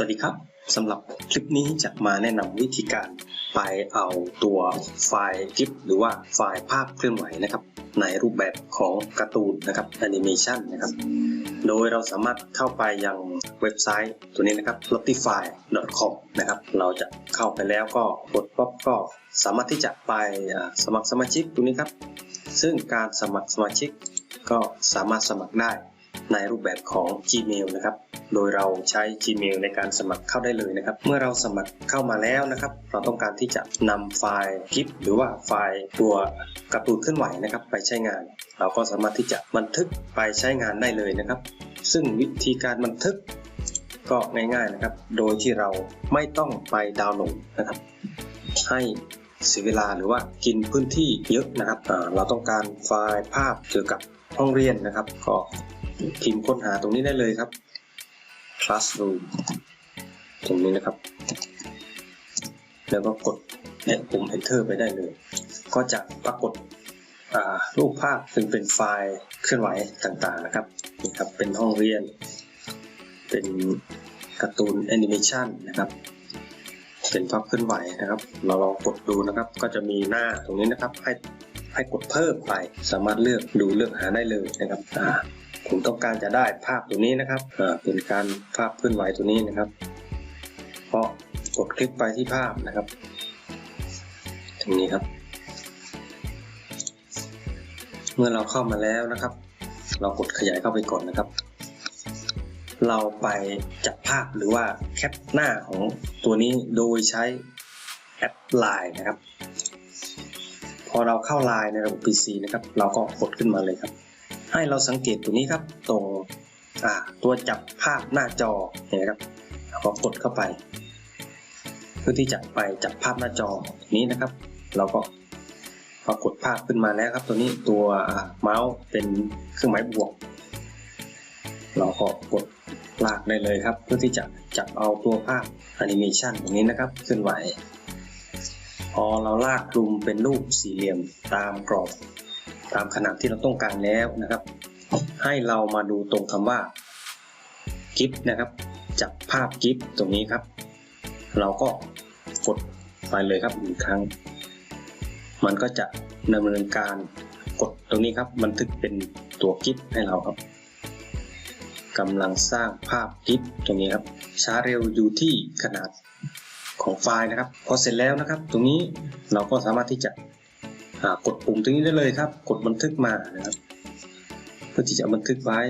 สวัสดีครับสำหรับคลิปนี้จะมาแนะนำวิธีการไปเอาตัวไฟล์คลิป หรือว่าไฟล์ภาพเคลื่อนไหวนะครับ ในรูปแบบของการ์ตูนนะครับแอนิเมชันนะครับ โดยเราสามารถเข้าไปยังเว็บไซต์ตัวนี้นะครับ lottify.com นะครับ เราจะเข้าไปแล้วก็กดป๊อปก็สามารถที่จะไปสมัครสมาชิกตัวนี้ครับ ซึ่งการสมัครสมาชิกก็สามารถสมัครได้ ในรูปแบบของ Gmail นะครับ โดยเราใช้ Gmail ในการสมัครเข้าได้เลยนะครับ เมื่อเราสมัครเข้ามาแล้วนะครับ เราต้องการที่จะนำไฟล์คลิป หรือว่าไฟล์ตัวกร์ตูนเคลื่อนไหวนะครับ ไปใช้งาน เราก็สามารถที่จะบันทึกไปใช้งานได้เลยนะครับ ซึ่งวิธีการบันทึกก็ง่ายๆนะครับ โดยที่เราไม่ต้องไปดาวน์โหลดนะครับ ให้เสียเวลาหรือว่ากินพื้นที่เยอะนะครับ เราต้องการไฟล์ภาพเกี่ยวกับห้องเรียนนะครับ ก็ พิมพ์ค้นหาตรงนี้ได้เลยครับ classroom ตรงนี้นะครับ แล้วก็กดเนี่ยปุ่ม enter ไปได้เลย ก็จะปรากฏรูปภาพซึ่งเป็นไฟล์เคลื่อนไหวต่างๆนะครับนี่ครับ เป็นห้องเรียน เป็นการ์ตูนแอนิเมชันนะครับเป็นภาพเคลื่อนไหวนะครับ เราลองกดดูนะครับ ก็จะมีหน้าตรงนี้นะครับ ให้ให้กดเพิ่มไป สามารถเลือกดูเลือกหาได้เลยนะครับอ่า ผมต้องการจะได้ภาพตัวนี้นะครับเป็นการภาพเคลื่อนไหวตัวนี้นะครับเพราะกดคลิกไปที่ภาพนะครับตรงนี้ครับ เมื่อเราเข้ามาแล้วนะครับ เรากดขยายเข้าไปก่อนนะครับ เราไปจับภาพหรือว่าแคปหน้าของตัวนี้โดยใช้แอป Line นะครับ พอเราเข้า Line ในระบบ PC นะครับ เราก็กดขึ้นมาเลยครับ ให้เราสังเกตตัวนี้ครับตรงตัวจับภาพหน้าจอเห็นไหมครับเราก็กดเข้าไป เพื่อที่จะไปจับภาพหน้าจอนี้นะครับ เราก็ปรากฏภาพขึ้นมาแล้วครับ ตัวนี้ตัวเมาส์เป็นเครื่องหมายบวก เราก็กดลากได้เลยครับ เพื่อที่จะจับเอาตัวภาพแอนิเมชันตรงนี้นะครับเคลื่อนไหวพอเราลากกลุ่มเป็นรูปสี่เหลี่ยมตามกรอบ ตามขนาดที่เราต้องการแล้วนะครับ ให้เรามาดูตรงคำว่ากิฟนะครับจับภาพกิฟตรงนี้ครับ เราก็กดไปเลยครับอีกครั้ง มันก็จะดำเนินการกดตรงนี้ครับบันทึกเป็นตัวกิฟให้เราครับกำลังสร้างภาพกิฟตรงนี้ครับช้าเร็วอยู่ที่ขนาดของไฟล์นะครับ พอเสร็จแล้วนะครับ ตรงนี้เราก็สามารถที่จะ กดปุ่มตรงนี้ได้เลยครับ กดบันทึกมานะครับ เพื่อที่จะบันทึกไว้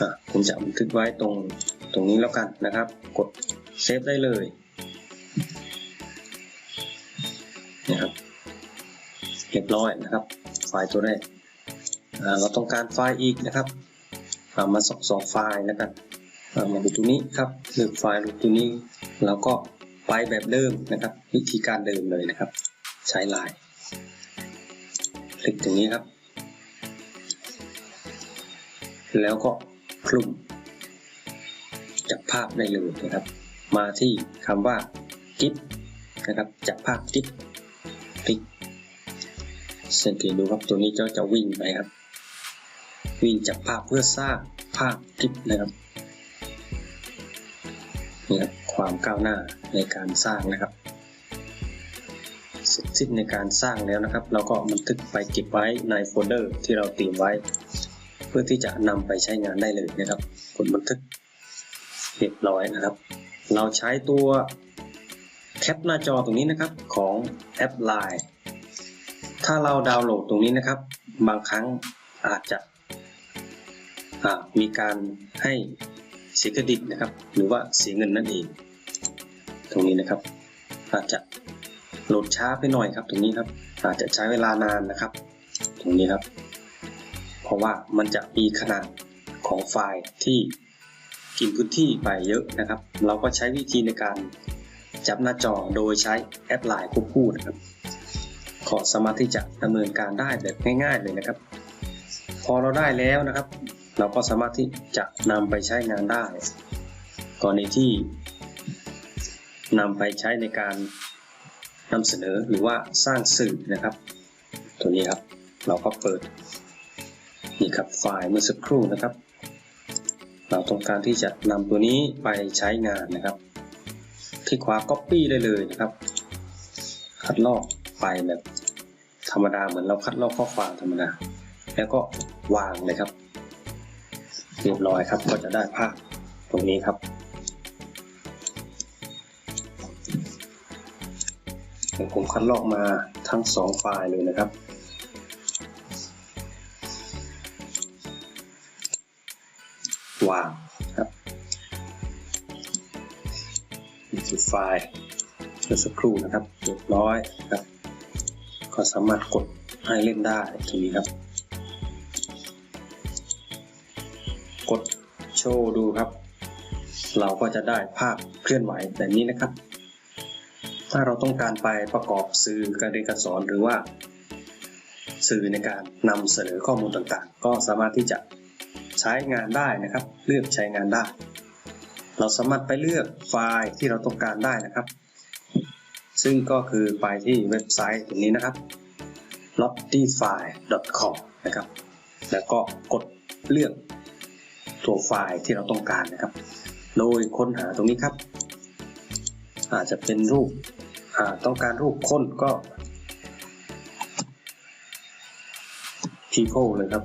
อ่าผมจะบันทึกไว้ตรงตรงนี้แล้วกันนะครับ กดเซฟได้เลยนะครับเรียบร้อยนะครับ ไฟล์ตัวแรกอ่าเราต้องการไฟล์อีกนะครับามาสองสองไฟล์แล้วกันเอามาดูตรงนี้ครับเลือกไฟล์ดูตรงนี้ แล้วก็ไปแบบเดิมนะครับ วิธีการเดิมเลยนะครับ ใช้ลาย คลิกตรงนี้ครับ แล้วก็คลุมจับภาพได้เลยนะครับ มาที่คำว่ากิฟนะครับจับภาพกิฟคลิกสังเกตดูครับตัวนี้จะจะวิ่งไปครับ วิ่งจับภาพเพื่อสร้างภาพกิฟนะครับนี่ครับความก้าวหน้าในการสร้างนะครับ สร็จสิ้นในการสร้างแล้วนะครับ เราก็บันทึกไปเก็บไว้ในโฟลเดอร์ที่เราเตรียมไว้ เพื่อที่จะนำไปใช้งานได้เลยนะครับกดบันทึกเรียบร้อยนะครับ เราใช้ตัวแคปหน้าจอตรงนี้นะครับของแอป Line ถ้าเราดาวน์โหลดตรงนี้นะครับ บางครั้งอาจจะมีการให้เสียเครดิตนะครับ หรือว่าเสียเงินนั่นเอง ตรงนี้นะครับ อาจจะ โหลดช้าไปหน่อยครับ ตรงนี้ครับ อาจจะใช้เวลานานนะครับ ตรงนี้ครับ เพราะว่ามันจะมีขนาดของไฟล์ที่กินพื้นที่ไปเยอะนะครับ เราก็ใช้วิธีในการจับหน้าจอโดยใช้แอปไลน์ควบคู่นะครับ ขอสามารถที่จะดำเนินการได้แบบง่าย ๆเลยนะครับ พอเราได้แล้วนะครับ เราก็สามารถที่จะนำไปใช้งานได้กรณีที่นำไปใช้ในการ นำเสนอหรือว่าสร้างสื่อนะครับ ตัวนี้ครับเราก็เปิดนี่ครับไฟล์เมื่อสักครู่นะครับ เราต้องการที่จะนำตัวนี้ไปใช้งานนะครับที่ขวา Copy ได้เลยนะครับ คัดลอกไปแบบธรรมดาเหมือนเราคัดลอกข้อความธรรมดา แล้วก็วางเลยครับ เรียบร้อยครับก็จะได้ภาพตรงนี้ครับ ผมคัดลอกมาทั้งสองไฟล์เลยนะครับ วางครับนี่คือไฟล์เมื่อสักครู่นะครับเรียบร้อยครับ ก็สามารถกดให้เล่นได้ตรงนี้ครับ กดโชว์ดูครับ เราก็จะได้ภาพเคลื่อนไหวแบบนี้นะครับ ถ้าเราต้องการไปประกอบสื่อการเรียนการสอนหรือว่า สื่อในการนำเสนอข้อมูลต่างๆ ก็สามารถที่จะใช้งานได้นะครับ เลือกใช้งานได้ เราสามารถไปเลือกไฟล์ที่เราต้องการได้นะครับ ซึ่งก็คือไปที่เว็บไซต์ตรงนี้นะครับ lottify.com นะครับ แล้วก็กดเลือกตัวไฟล์ที่เราต้องการนะครับ โดยค้นหาตรงนี้ครับ อาจจะเป็นรูป ต้องการรูปคนก็ people เลยครับ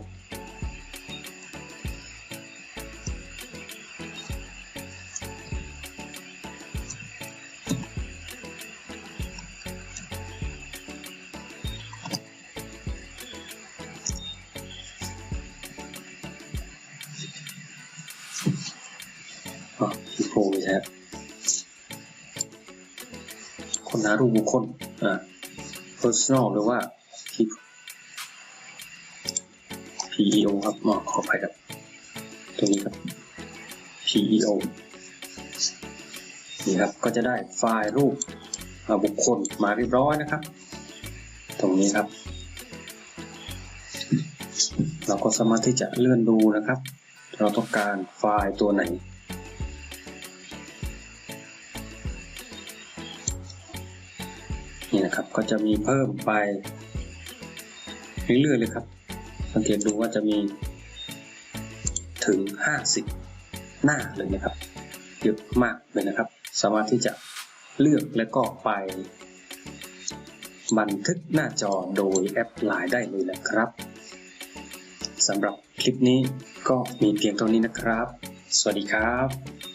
อ๋อ people ไม่ใช่ค หารูปบุคคลอ่า personal หรือว่า P PEO ครับอ๋อขออภัยครับ ตรงนี้ครับ PEO นี่ครับ ก็จะได้ไฟล์รูปบุคคลมาเรียบร้อยนะครับ ตรงนี้ครับ เราก็สามารถที่จะเลื่อนดูนะครับ เราต้องการไฟล์ตัวไหน นะครับ ก็จะมีเพิ่มไปเรื่อยๆเลยครับ สังเกตดูว่าจะมีถึง 50 หน้าเลยนะครับเยอะมากเลยนะครับ สามารถที่จะเลือกและก็ไป บันทึกหน้าจอโดยแอปไลน์ได้เลยนะครับสำหรับคลิปนี้ก็มีเพียงเท่านี้นะครับ สวัสดีครับ